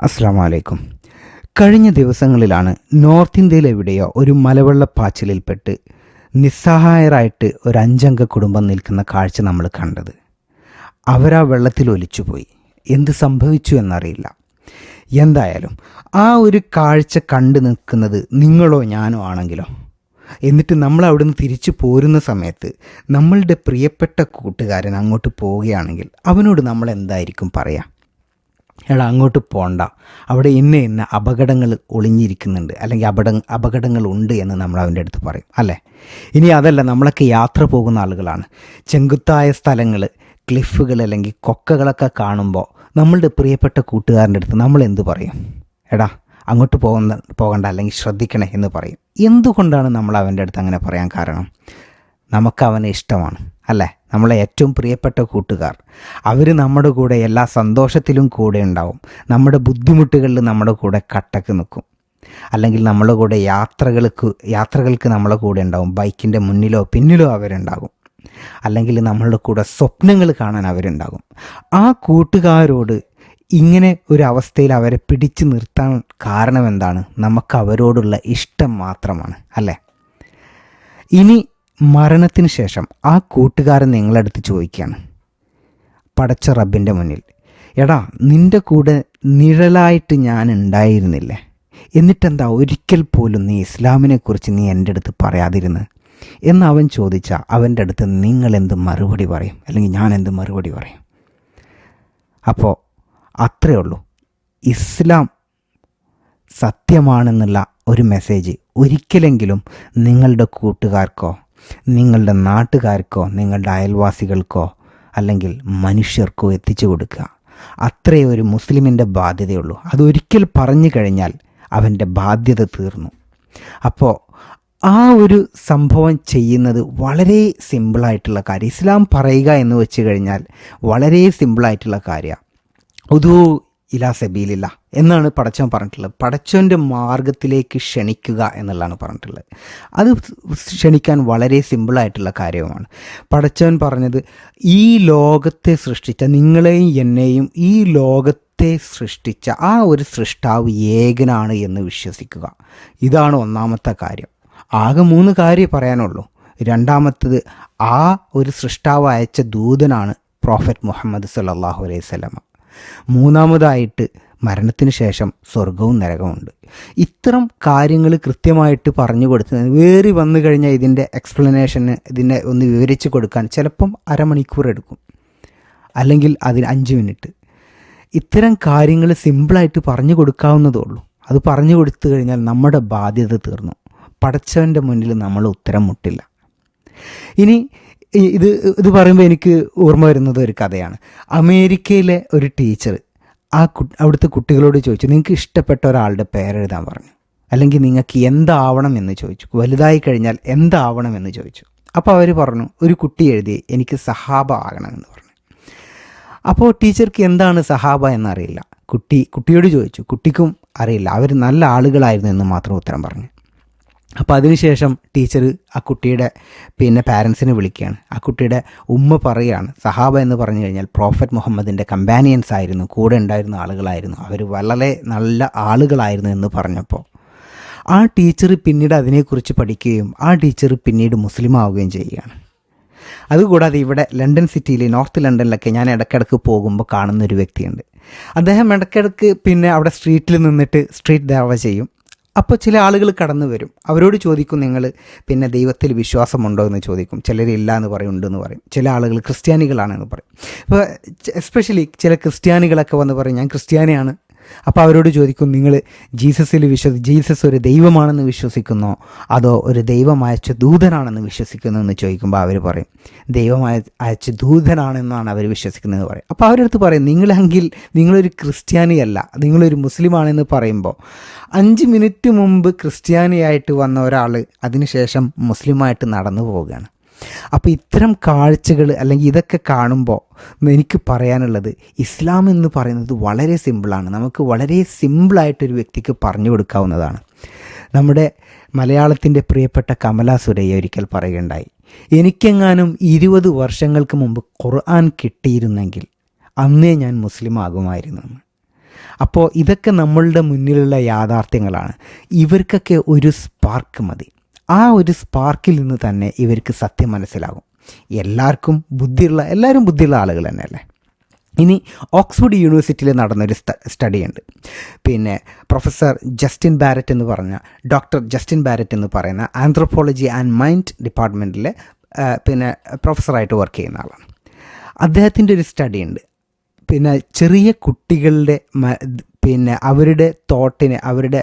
അസ്സാം വലൈക്കും കഴിഞ്ഞ ദിവസങ്ങളിലാണ് നോർത്ത് ഇന്ത്യയിൽ എവിടെയോ ഒരു മലവെള്ളപ്പാച്ചിലിൽപ്പെട്ട് നിസ്സഹായരായിട്ട് ഒരു അഞ്ചംഗ കുടുംബം നിൽക്കുന്ന കാഴ്ച നമ്മൾ കണ്ടത്. അവരാ വെള്ളത്തിൽ ഒലിച്ചുപോയി. എന്ത് സംഭവിച്ചു എന്നറിയില്ല. എന്തായാലും ആ ഒരു കാഴ്ച കണ്ടു നിൽക്കുന്നത് നിങ്ങളോ ഞാനോ ആണെങ്കിലോ? എന്നിട്ട് നമ്മൾ അവിടുന്ന് തിരിച്ചു പോരുന്ന സമയത്ത് നമ്മളുടെ പ്രിയപ്പെട്ട കൂട്ടുകാരൻ അങ്ങോട്ട് പോവുകയാണെങ്കിൽ അവനോട് നമ്മൾ എന്തായിരിക്കും പറയുക എടാ അങ്ങോട്ട് പോണ്ട. അവിടെ ഇന്ന ഇന്ന അപകടങ്ങൾ ഒളിഞ്ഞിരിക്കുന്നുണ്ട്. അല്ലെങ്കിൽ അപകട അപകടങ്ങളുണ്ട് എന്ന് നമ്മൾ അവന്റെ അടുത്ത് പറയും. അല്ലേ? ഇനി അതല്ല നമ്മളൊക്കെ യാത്ര പോകുന്ന ആളുകളാണ്. ചെങ്കുത്തായ സ്ഥലങ്ങൾ ക്ലിഫുകൾ അല്ലെങ്കിൽ കൊക്കകളൊക്കെ കാണുമ്പോൾ നമ്മളുടെ പ്രിയപ്പെട്ട കൂട്ടുകാരന്റെ അടുത്ത് നമ്മൾ എന്ത് പറയും? എടാ അങ്ങോട്ട് പോകുന്ന പോകണ്ട അല്ലെങ്കിൽ ശ്രദ്ധിക്കണേ എന്ന് പറയും. എന്തുകൊണ്ടാണ് നമ്മൾ അവന്റെ അടുത്ത് അങ്ങനെ പറയാൻ കാരണം? നമുക്ക് അവനെ ഇഷ്ടമാണ്. അല്ലേ? നമ്മളെ ഏറ്റവും പ്രിയപ്പെട്ട കൂട്ടുകാർ. അവർ നമ്മുടെ കൂടെ എല്ലാ സന്തോഷത്തിലും കൂടെ ഉണ്ടാവും. നമ്മുടെ ബുദ്ധിമുട്ടുകളിൽ നമ്മുടെ കൂടെ കട്ടക്ക് നിൽക്കും. അല്ലെങ്കിൽ നമ്മുടെ കൂടെ യാത്രകൾക്ക് യാത്രകൾക്ക് നമ്മളെ കൂടെ ഉണ്ടാവും. ബൈക്കിന്റെ മുന്നിലോ പിന്നിലോ അവരുണ്ടാകും. അല്ലെങ്കിൽ നമ്മളുടെ കൂടെ സ്വപ്നങ്ങൾ കാണാൻ അവരുണ്ടാകും. ആ കൂട്ടുകാരോട് ഇങ്ങനെ ഒരു അവസ്ഥയിൽ അവരെ പിടിച്ചു നിർത്താൻ കാരണം എന്താണ് നമുക്ക് അവരോടുള്ള ഇഷ്ടം മാത്രമാണ്. അല്ലേ? ഇനി മരണത്തിന് ശേഷം ആ കൂട്ടുകാരൻ നിങ്ങളടുത്ത് ചോദിക്കുകയാണ്. പടച്ച റബ്ബിന്റെ മുന്നിൽ എടാ നിന്റെ കൂടെ നിഴലായിട്ട് ഞാൻ ഉണ്ടായിരുന്നില്ലേ? എന്നിട്ടെന്താ ഒരിക്കൽ പോലും നീ ഇസ്ലാമിനെക്കുറിച്ച് നീ എന്റെ അടുത്ത് പറയാതിരുന്ന്? എന്ന് അവൻ ചോദിച്ചാൽ അവന്റെ അടുത്ത് നിങ്ങൾ എന്ത് മറുപടി പറയും? അല്ലെങ്കിൽ ഞാൻ എന്ത് മറുപടി പറയും? അപ്പോൾ അത്രയേ ഉള്ളൂ. ഇസ്ലാം സത്യമാണെന്നുള്ള ഒരു മെസ്സേജ് ഒരിക്കലെങ്കിലും നിങ്ങളുടെ കൂട്ടുകാർക്കോ നിങ്ങളുടെ നാട്ടുകാർക്കോ നിങ്ങളുടെ അയൽവാസികൾക്കോ അല്ലെങ്കിൽ മനുഷ്യർക്കോ എത്തിച്ചു കൊടുക്കുക. അത്രയേ ഒരു മുസ്ലിമിന്റെ ബാധ്യതയുള്ളൂ. അതൊരിക്കൽ പറഞ്ഞു കഴിഞ്ഞാൽ അവന്റെ ബാധ്യത തീർന്നു. അപ്പോൾ ആ ഒരു സംഭവം ചെയ്യുന്നത് വളരെ സിമ്പിളായിട്ടുള്ള കാര്യം. ഇസ്ലാം പറയുക എന്ന് വെച്ച് കഴിഞ്ഞാൽ വളരെ സിമ്പിളായിട്ടുള്ള കാര്യമാണ്. ഉദൂ ഇലാ എന്നാണ് പടച്ചവൻ പറഞ്ഞിട്ടുള്ളത്. പടച്ചവന്റെ മാർഗത്തിലേക്ക് ക്ഷണിക്കുക എന്നുള്ളതാണ് പറഞ്ഞിട്ടുള്ളത്. അത് ക്ഷണിക്കാൻ വളരെ സിമ്പിളായിട്ടുള്ള കാര്യമാണ് പടച്ചവൻ പറഞ്ഞത് ഈ ലോകത്തെ സൃഷ്ടിച്ച നിങ്ങളെയും എന്നെയും ഈ ലോകത്തെ സൃഷ്ടിച്ച ആ ഒരു സൃഷ്ടാവ് ഏകനാണ് എന്ന് വിശ്വസിക്കുക. ഇതാണ് ഒന്നാമത്തെ കാര്യം. ആകെ മൂന്ന് കാര്യം പറയാനുള്ളൂ. രണ്ടാമത്തത് ആ ഒരു സൃഷ്ടാവ് അയച്ച ദൂതനാണ് പ്രോഫറ്റ് മുഹമ്മദ് സല്ലാഹു അലൈഹി സ്വലമ മൂന്നാമതായിട്ട് മരണത്തിന് ശേഷം സ്വർഗവും നരകമുണ്ട് ഇത്തരം കാര്യങ്ങൾ കൃത്യമായിട്ട് പറഞ്ഞു കൊടുത്ത് വേറി വന്നു കഴിഞ്ഞാൽ ഇതിന്റെ എക്സ്പ്ലനേഷന് ഇതിനെ ഒന്ന് വിവരിച്ച് കൊടുക്കാൻ ചിലപ്പം അരമണിക്കൂർ എടുക്കും. അല്ലെങ്കിൽ അതിന് അഞ്ച് മിനിറ്റ്. ഇത്തരം കാര്യങ്ങൾ സിമ്പിളായിട്ട് പറഞ്ഞു കൊടുക്കാവുന്നതേ ഉള്ളൂ. അത് പറഞ്ഞു കൊടുത്തു കഴിഞ്ഞാൽ നമ്മുടെ ബാധ്യത തീർന്നു. പടച്ചവന്റെ മുന്നിൽ നമ്മൾ ഉത്തരം മുട്ടില്ല. ഇനി ഇത് ഇത് പറയുമ്പോൾ എനിക്ക് ഓർമ്മ വരുന്നത് ഒരു കഥയാണ്. അമേരിക്കയിലെ ഒരു ടീച്ചർ ആ കു അവിടുത്തെ കുട്ടികളോട് ചോദിച്ചു നിങ്ങൾക്ക് ഇഷ്ടപ്പെട്ട ഒരാളുടെ പേരെഴുതാൻ പറഞ്ഞു. അല്ലെങ്കിൽ നിങ്ങൾക്ക് എന്താവണം എന്ന് ചോദിച്ചു. വലുതായി കഴിഞ്ഞാൽ എന്താവണം എന്ന് ചോദിച്ചു. അപ്പോൾ അവർ പറഞ്ഞു ഒരു കുട്ടി എഴുതി എനിക്ക് സഹാബ ആകണമെന്ന് പറഞ്ഞു. അപ്പോൾ ടീച്ചർക്ക് എന്താണ് സഹാബ എന്നറിയില്ല. കുട്ടി കുട്ടിയോട് ചോദിച്ചു. കുട്ടിക്കും അറിയില്ല. അവർ നല്ല ആളുകളായിരുന്നു എന്ന് മാത്രം ഉത്തരം പറഞ്ഞു. അപ്പോൾ അതിനുശേഷം ടീച്ചർ ആ കുട്ടിയുടെ പിന്നെ പാരൻസിനെ വിളിക്കുകയാണ്. ആ കുട്ടിയുടെ ഉമ്മ പറയുകയാണ് സഹാബ എന്ന് പറഞ്ഞു കഴിഞ്ഞാൽ പ്രോഫറ്റ് മുഹമ്മദിന്റെ കമ്പാനിയൻസ് ആയിരുന്നു കൂടെ ഉണ്ടായിരുന്ന ആളുകളായിരുന്നു അവർ വളരെ നല്ല ആളുകളായിരുന്നു എന്ന് പറഞ്ഞപ്പോൾ ആ ടീച്ചർ പിന്നീട് അതിനെക്കുറിച്ച് പഠിക്കുകയും ആ ടീച്ചർ പിന്നീട് മുസ്ലിം ആവുകയും ചെയ്യുകയാണ്. അതുകൂടാതെ ഇവിടെ ലണ്ടൻ സിറ്റിയിൽ നോർത്ത് ലണ്ടനിലൊക്കെ ഞാൻ ഇടയ്ക്കിടയ്ക്ക് പോകുമ്പോൾ കാണുന്ന ഒരു വ്യക്തിയുണ്ട്. അദ്ദേഹം ഇടയ്ക്കിടയ്ക്ക് പിന്നെ അവിടെ സ്ട്രീറ്റിൽ നിന്നിട്ട് സ്ട്രീറ്റ് ദേവ ചെയ്യും. അപ്പോൾ ചില ആളുകൾ കടന്നു വരും. അവരോട് ചോദിക്കും നിങ്ങൾ പിന്നെ ദൈവത്തിൽ വിശ്വാസമുണ്ടോ? എന്ന് ചോദിക്കും. ചിലർ ഇല്ല എന്ന് പറയും ഉണ്ടെന്ന് പറയും. ചില ആളുകൾ ക്രിസ്ത്യാനികളാണെന്ന് പറയും. അപ്പോൾ എസ്പെഷ്യലി ചില ക്രിസ്ത്യാനികളൊക്കെ വന്ന് പറയും ഞാൻ ക്രിസ്ത്യാനിയാണ്. അപ്പോൾ അവരോട് ചോദിക്കും നിങ്ങൾ ജീസസിൽ വിശ്വസി ജീസസ് ഒരു ദൈവമാണെന്ന് വിശ്വസിക്കുന്നോ അതോ ഒരു ദൈവം അയച്ച ദൂതനാണെന്ന് വിശ്വസിക്കുന്നു? എന്ന് ചോദിക്കുമ്പോൾ അവർ പറയും ദൈവം അയച്ച ദൂതനാണെന്നാണ് അവർ വിശ്വസിക്കുന്നത് എന്ന് പറയും. അപ്പോൾ അവരടുത്ത് പറയും നിങ്ങളെങ്കിൽ നിങ്ങളൊരു ക്രിസ്ത്യാനിയല്ല നിങ്ങളൊരു മുസ്ലിമാണെന്ന് പറയുമ്പോൾ അഞ്ച് മിനിറ്റ് മുമ്പ് ക്രിസ്ത്യാനിയായിട്ട് വന്ന ഒരാൾ അതിനുശേഷം മുസ്ലിമായിട്ട് നടന്നു പോവുകയാണ്. അപ്പോൾ ഇത്തരം കാഴ്ചകൾ അല്ലെങ്കിൽ ഇതൊക്കെ കാണുമ്പോൾ എനിക്ക് പറയാനുള്ളത് ഇസ്ലാം എന്ന് പറയുന്നത് വളരെ സിമ്പിളാണ്. നമുക്ക് വളരെ സിമ്പിളായിട്ടൊരു വ്യക്തിക്ക് പറഞ്ഞു കൊടുക്കാവുന്നതാണ്. നമ്മുടെ മലയാളത്തിന്റെ പ്രിയപ്പെട്ട കമല സുരയ്യ ഒരിക്കൽ പറയുകയുണ്ടായി എനിക്കെങ്ങാനും ഇരുപത് വർഷങ്ങൾക്ക് മുമ്പ് ഖുർആൻ കിട്ടിയിരുന്നെങ്കിൽ അന്നേ ഞാൻ മുസ്ലിം ആകുമായിരുന്നു. അപ്പോൾ ഇതൊക്കെ നമ്മളുടെ മുന്നിലുള്ള യാഥാർത്ഥ്യങ്ങളാണ്. ഇവർക്കൊക്കെ ഒരു സ്പാർക്ക് മതി. ആ ഒരു സ്പാർക്കിൽ നിന്ന് തന്നെ ഇവർക്ക് സത്യം മനസ്സിലാകും. എല്ലാവർക്കും ബുദ്ധിയുള്ള എല്ലാവരും ബുദ്ധിയുള്ള ആളുകൾ തന്നെയല്ലേ? ഇനി ഓക്സ്ഫോർഡ് യൂണിവേഴ്സിറ്റിയിൽ നടന്നൊരു സ്റ്റഡി ഉണ്ട് പിന്നെ പ്രൊഫസർ ജസ്റ്റിൻ ബാരറ്റ് എന്ന് പറഞ്ഞ ഡോക്ടർ ജസ്റ്റിൻ ബാരറ്റ് എന്ന് പറയുന്ന ആന്ത്രോപോളജി ആൻഡ് മൈൻഡ് ഡിപ്പാർട്ട്മെന്റിലെ പിന്നെ പ്രൊഫസറായിട്ട് വർക്ക് ചെയ്യുന്ന ആളാണ്. അദ്ദേഹത്തിന്റെ ഒരു സ്റ്റഡി ഉണ്ട് പിന്നെ ചെറിയ കുട്ടികളുടെ പിന്നെ അവരുടെ തോട്ടിനെ അവരുടെ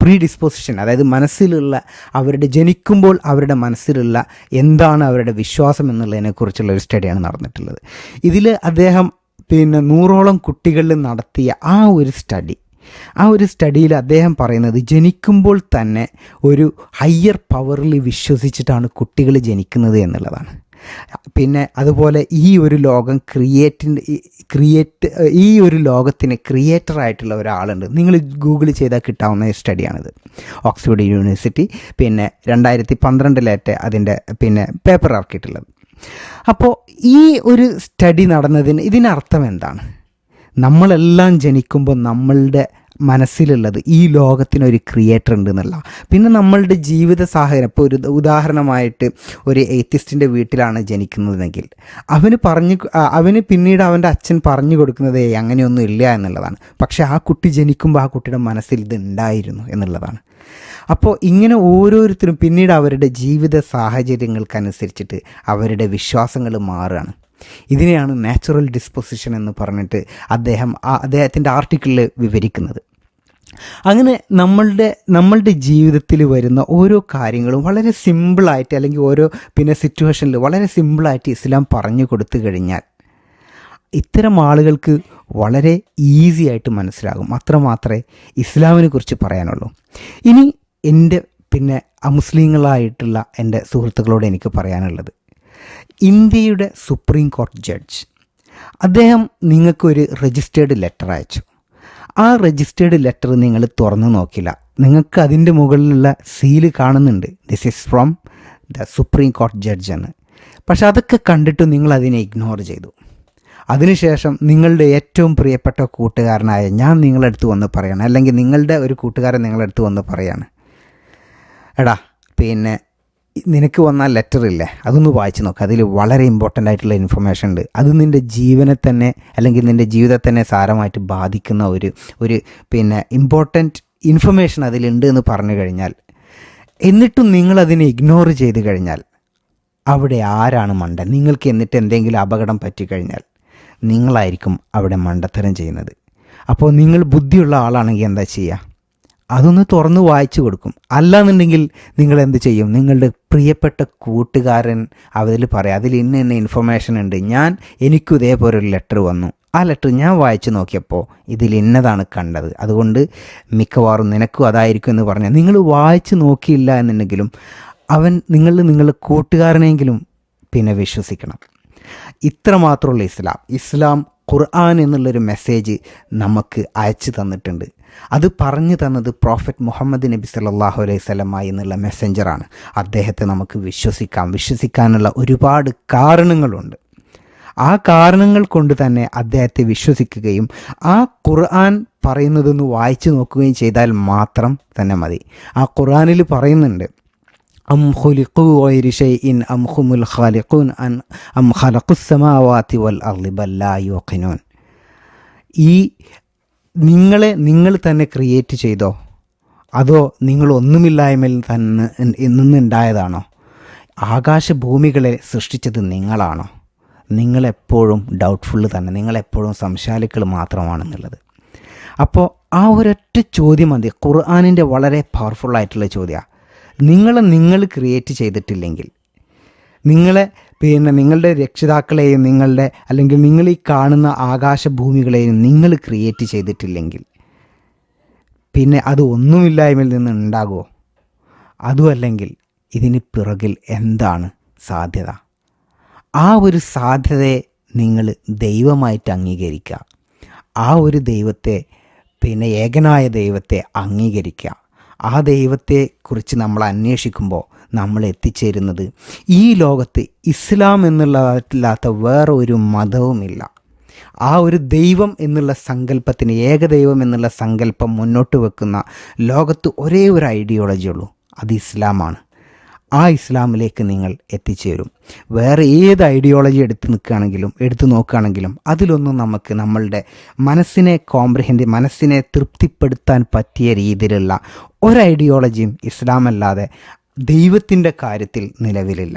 പ്രീ ഡിസ്പോസിഷൻ അതായത് മനസ്സിലുള്ള അവരുടെ ജനിക്കുമ്പോൾ അവരുടെ മനസ്സിലുള്ള എന്താണ് അവരുടെ വിശ്വാസം എന്നുള്ളതിനെക്കുറിച്ചുള്ള ഒരു സ്റ്റഡിയാണ് നടന്നിട്ടുള്ളത്. ഇതിൽ അദ്ദേഹം പിന്നെ നൂറോളം കുട്ടികളിൽ നടത്തിയ ആ ഒരു സ്റ്റഡി ആ ഒരു സ്റ്റഡിയിൽ അദ്ദേഹം പറയുന്നത് ജനിക്കുമ്പോൾ തന്നെ ഒരു ഹയ്യർ പവറിൽ വിശ്വസിച്ചിട്ടാണ് കുട്ടികൾ ജനിക്കുന്നത് എന്നുള്ളതാണ്. പിന്നെ അതുപോലെ ഈ ഒരു ലോകം ക്രിയേറ്റിന്റെ ക്രിയേറ്റ് ഈ ഒരു ലോകത്തിന് ക്രിയേറ്റർ ആയിട്ടുള്ള ഒരാളുണ്ട്. നിങ്ങൾ ഗൂഗിൾ ചെയ്താൽ കിട്ടാവുന്ന സ്റ്റഡിയാണിത് ഓക്സ്ഫോർഡ് യൂണിവേഴ്സിറ്റി പിന്നെ രണ്ടായിരത്തി പന്ത്രണ്ടിലേറ്റെ അതിന്റെ പിന്നെ പേപ്പർ ഇറക്കിയിട്ടുള്ളത്. അപ്പോൾ ഈ ഒരു സ്റ്റഡി നടന്നതിന് ഇതിനർത്ഥം എന്താണ്? നമ്മളെല്ലാം ജനിക്കുമ്പോൾ നമ്മളുടെ മനസ്സിലുള്ളത്. ഈ ലോകത്തിനൊരു ക്രിയേറ്റർ ഉണ്ട് എന്നുള്ള പിന്നെ നമ്മളുടെ ജീവിത സാഹചര്യം ഇപ്പോൾ ഒരു ഉദാഹരണമായിട്ട് ഒരു എയ്ത്തിസ്റ്റിന്റെ വീട്ടിലാണ് ജനിക്കുന്നതെങ്കിൽ അവന് പറഞ്ഞു അവന് പിന്നീട് അവന്റെ അച്ഛൻ പറഞ്ഞു കൊടുക്കുന്നത് "ഏയ് അങ്ങനെയൊന്നും ഇല്ല എന്നുള്ളതാണ്. പക്ഷേ ആ കുട്ടി ജനിക്കുമ്പോൾ ആ കുട്ടിയുടെ മനസ്സിൽ ഇത് ഉണ്ടായിരുന്നു എന്നുള്ളതാണ്. അപ്പോൾ ഇങ്ങനെ ഓരോരുത്തരും പിന്നീട് അവരുടെ ജീവിത സാഹചര്യങ്ങൾക്കനുസരിച്ചിട്ട് അവരുടെ വിശ്വാസങ്ങൾ മാറുകയാണ്. ഇതിനെയാണ് നാച്ചുറൽ ഡിസ്പൊസിഷൻ എന്ന് പറഞ്ഞിട്ട് അദ്ദേഹം അദ്ദേഹത്തിന്റെ ആർട്ടിക്കിളിൽ വിവരിക്കുന്നത്. അങ്ങനെ നമ്മളുടെ നമ്മളുടെ ജീവിതത്തിൽ വരുന്ന ഓരോ കാര്യങ്ങളും വളരെ സിമ്പിളായിട്ട് അല്ലെങ്കിൽ ഓരോ പിന്നെ സിറ്റുവേഷനിൽ വളരെ സിമ്പിളായിട്ട് ഇസ്ലാം പറഞ്ഞു കൊടുത്തു കഴിഞ്ഞാൽ ഇത്തരം ആളുകൾക്ക് വളരെ ഈസി ആയിട്ട് മനസ്സിലാകും. അത്രമാത്രമേ ഇസ്ലാമിനെ കുറിച്ച് പറയാനുള്ളൂ. ഇനി എന്റെ പിന്നെ അമുസ്ലിങ്ങളായിട്ടുള്ള എന്റെ സുഹൃത്തുക്കളോട് എനിക്ക് പറയാനുള്ളത്. ഇന്ത്യയുടെ സുപ്രീം കോടതി ജഡ്ജ് അദ്ദേഹം നിങ്ങൾക്കൊരു രജിസ്റ്റേർഡ് ലെറ്റർ അയച്ചു. ആ രജിസ്റ്റേർഡ് ലെറ്റർ നിങ്ങൾ തുറന്നു നോക്കില്ല. നിങ്ങൾക്ക് അതിന്റെ മുകളിലുള്ള സീൽ കാണുന്നുണ്ട്. This is from the Supreme Court judge എന്ന് പക്ഷെ അതൊക്കെ കണ്ടിട്ട് നിങ്ങൾ അതിനെ ഇഗ്നോർ ചെയ്തു. അതിനുശേഷം നിങ്ങളുടെ ഏറ്റവും പ്രിയപ്പെട്ട കൂട്ടുകാരനായ ഞാൻ നിങ്ങളുടെ അടുത്ത് വന്ന് പറയാണ്. അല്ലെങ്കിൽ നിങ്ങളുടെ ഒരു കൂട്ടുകാരൻ നിങ്ങളുടെ അടുത്ത് വന്ന് പറയാണ്. എടാ പിന്നെ നിനക്ക് വന്ന ലെറ്റർ ഇല്ലേ? അതൊന്ന് വായിച്ചു നോക്ക്. അതിൽ വളരെ ഇമ്പോർട്ടന്റ് ആയിട്ടുള്ള ഇൻഫർമേഷൻ ഉണ്ട്. അത് നിന്റെ ജീവനെ തന്നെ അല്ലെങ്കിൽ നിന്റെ ജീവിതത്തെ തന്നെ സാരമായിട്ട് ബാധിക്കുന്ന ഒരു ഒരു പിന്നെ ഇമ്പോർട്ടന്റ് ഇൻഫർമേഷൻ അതിലുണ്ട് എന്ന് പറഞ്ഞു കഴിഞ്ഞാൽ എന്നിട്ടും നിങ്ങളതിനെ ഇഗ്നോർ ചെയ്ത് കഴിഞ്ഞാൽ അവിടെ ആരാണ് മണ്ടൻ നിങ്ങൾക്ക് എന്നിട്ട് എന്തെങ്കിലും അപകടം പറ്റിക്കഴിഞ്ഞാൽ നിങ്ങളായിരിക്കും അവിടെ മണ്ടത്തരം ചെയ്യുന്നത്. അപ്പോൾ നിങ്ങൾ ബുദ്ധിയുള്ള ആളാണെങ്കിൽ എന്താ ചെയ്യുക? അതൊന്ന് തുറന്ന് വായിച്ചു കൊടുക്കും. അല്ലാന്നുണ്ടെങ്കിൽ നിങ്ങൾ എന്ത് ചെയ്യും? നിങ്ങളുടെ പ്രിയപ്പെട്ട കൂട്ടുകാരൻ അതിൽ പറയാം അതിൽ ഇന്ന ഇന്ന ഇൻഫർമേഷൻ ഉണ്ട്. ഞാൻ എനിക്കും ഇതേപോലെ ഒരു ലെറ്റർ വന്നു. ആ ലെറ്റർ ഞാൻ വായിച്ചു നോക്കിയപ്പോൾ ഇതിൽ ഇന്നതാണ് കണ്ടത്. അതുകൊണ്ട് മിക്കവാറും നിനക്കും അതായിരിക്കും എന്ന് പറഞ്ഞാൽ നിങ്ങൾ വായിച്ചു നോക്കിയില്ല എന്നുണ്ടെങ്കിലും അവൻ നിങ്ങൾ നിങ്ങളുടെ കൂട്ടുകാരനെങ്കിലും പിന്നെ വിശ്വസിക്കണം. ഇത്ര മാത്രമുള്ള ഇസ്ലാം. ഇസ്ലാം ഖുർആൻ എന്നുള്ളൊരു മെസ്സേജ് നമുക്ക് അയച്ചു തന്നിട്ടുണ്ട്. അത് പറഞ്ഞു തന്നത് പ്രോഫറ്റ് മുഹമ്മദ് നബി സല്ലല്ലാഹു അലൈഹി സ്വലമായി എന്നുള്ള മെസ്സഞ്ചറാണ് അദ്ദേഹത്തെ നമുക്ക് വിശ്വസിക്കാം. വിശ്വസിക്കാനുള്ള ഒരുപാട് കാരണങ്ങളുണ്ട്. ആ കാരണങ്ങൾ കൊണ്ട് തന്നെ അദ്ദേഹത്തെ വിശ്വസിക്കുകയും ആ ഖുർആൻ പറയുന്നതൊന്ന് വായിച്ചു നോക്കുകയും ചെയ്താൽ മാത്രം തന്നെ മതി. ആ ഖുർആനിൽ പറയുന്നുണ്ട് ഗൈരി ഷൈഇൻ അം ഹുമുൽ ഖാലിഖൂൻ അൻ അം ഖലഖുസ് സമാവാതി വൽ അർളി ബൽ ലാ യൂഖിനൂൻ ഈ നിങ്ങളെ നിങ്ങൾ തന്നെ ക്രിയേറ്റ് ചെയ്തോ? അതോ നിങ്ങൾ ഒന്നുമില്ലായ്മയിൽ തന്നെ നിന്നുണ്ടായതാണോ? ആകാശഭൂമികളെ സൃഷ്ടിച്ചത് നിങ്ങളാണോ? നിങ്ങളെപ്പോഴും ഡൗട്ട്ഫുൾ തന്നെ നിങ്ങളെപ്പോഴും സംശാലിക്കൾ മാത്രമാണെന്നുള്ളത്. അപ്പോൾ ആ ഒരൊറ്റ ചോദ്യം മതി. ഖുർആാനിന്റെ വളരെ പവർഫുൾ ആയിട്ടുള്ള ചോദ്യമാണ്. നിങ്ങളെ നിങ്ങൾ ക്രിയേറ്റ് ചെയ്തിട്ടില്ലെങ്കിൽ നിങ്ങളെ പിന്നെ നിങ്ങളുടെ രക്ഷിതാക്കളെയും നിങ്ങളുടെ അല്ലെങ്കിൽ നിങ്ങൾ ഈ കാണുന്ന ആകാശഭൂമികളെയും നിങ്ങൾ ക്രിയേറ്റ് ചെയ്തിട്ടില്ലെങ്കിൽ പിന്നെ അത് ഒന്നുമില്ലായ്മയിൽ നിന്ന് ഉണ്ടാകുമോ? അതുമല്ലെങ്കിൽ ഇതിന് പിറകിൽ എന്താണ് സാധ്യത? ആ ഒരു സാധ്യതയെ നിങ്ങൾ ദൈവമായിട്ട് അംഗീകരിക്കുക. ആ ഒരു ദൈവത്തെ പിന്നെ ഏകനായ ദൈവത്തെ അംഗീകരിക്കുക. ആ ദൈവത്തെക്കുറിച്ച് നമ്മൾ അന്വേഷിക്കുമ്പോൾ നമ്മൾ എത്തിച്ചേരുന്നത് ഈ ലോകത്ത് ഇസ്ലാം എന്നുള്ളതില്ലാത്ത വേറെ ഒരു മതവുമില്ല. ആ ഒരു ദൈവം എന്നുള്ള സങ്കല്പത്തിന് ഏകദൈവം എന്നുള്ള സങ്കല്പം മുന്നോട്ട് വെക്കുന്ന ലോകത്ത് ഒരേ ഒരു ഐഡിയോളജി ഉള്ളൂ. അത് ഇസ്ലാമാണ്. ആ ഇസ്ലാമിലേക്ക് നിങ്ങൾ എത്തിച്ചേരും. വേറെ ഏത് ഐഡിയോളജി എടുത്ത് നിൽക്കുകയാണെങ്കിലും എടുത്തു നോക്കുകയാണെങ്കിലും അതിലൊന്നും നമുക്ക് നമ്മളുടെ മനസ്സിനെ കോംപ്രിഹെൻഡ് മനസ്സിനെ തൃപ്തിപ്പെടുത്താൻ പറ്റിയ രീതിയിലുള്ള ഒരു ഐഡിയോളജിയും ഇസ്ലാമല്ലാതെ ദൈവത്തിന്റെ കാര്യത്തിൽ നിലവിലില്ല.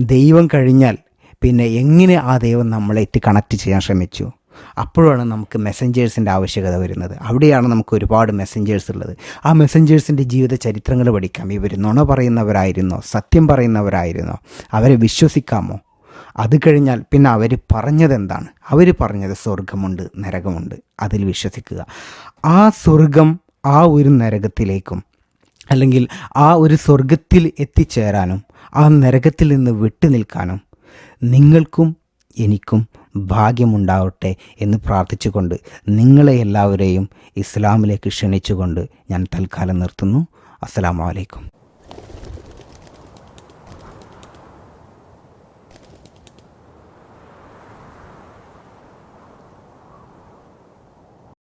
ദൈവം കഴിഞ്ഞാൽ പിന്നെ എങ്ങനെ ആ ദൈവം നമ്മളേറ്റ് കണക്ട് ചെയ്യാൻ ശ്രമിച്ചു? അപ്പോഴാണ് നമുക്ക് മെസ്സഞ്ചേഴ്സിന്റെ ആവശ്യകത വരുന്നത്. അവിടെയാണ് നമുക്ക് ഒരുപാട് മെസ്സഞ്ചേഴ്സ് ഉള്ളത്. ആ മെസ്സഞ്ചേഴ്സിന്റെ ജീവിത ചരിത്രങ്ങൾ പഠിക്കാം. ഇവർ നുണ പറയുന്നവരായിരുന്നോ? സത്യം പറയുന്നവരായിരുന്നോ? അവരെ വിശ്വസിക്കാമോ? അത് കഴിഞ്ഞാൽ പിന്നെ അവർ പറഞ്ഞത് എന്താണ്? അവർ പറഞ്ഞത് സ്വർഗമുണ്ട് നരകമുണ്ട്. അതിൽ വിശ്വസിക്കുക. ആ സ്വർഗം ആ ഒരു നരകത്തിലേക്കും അല്ലെങ്കിൽ ആ ഒരു സ്വർഗത്തിൽ എത്തിച്ചേരാനും ആ നരകത്തിൽ നിന്ന് വിട്ടു നിൽക്കാനും നിങ്ങൾക്കും എനിക്കും ഭാഗ്യമുണ്ടാവട്ടെ എന്ന് പ്രാർത്ഥിച്ചുകൊണ്ട് നിങ്ങളെ എല്ലാവരെയും ഇസ്ലാമിലേക്ക് ക്ഷണിച്ചുകൊണ്ട് ഞാൻ തൽക്കാലം നിർത്തുന്നു. അസ്സാം അലൈക്കും.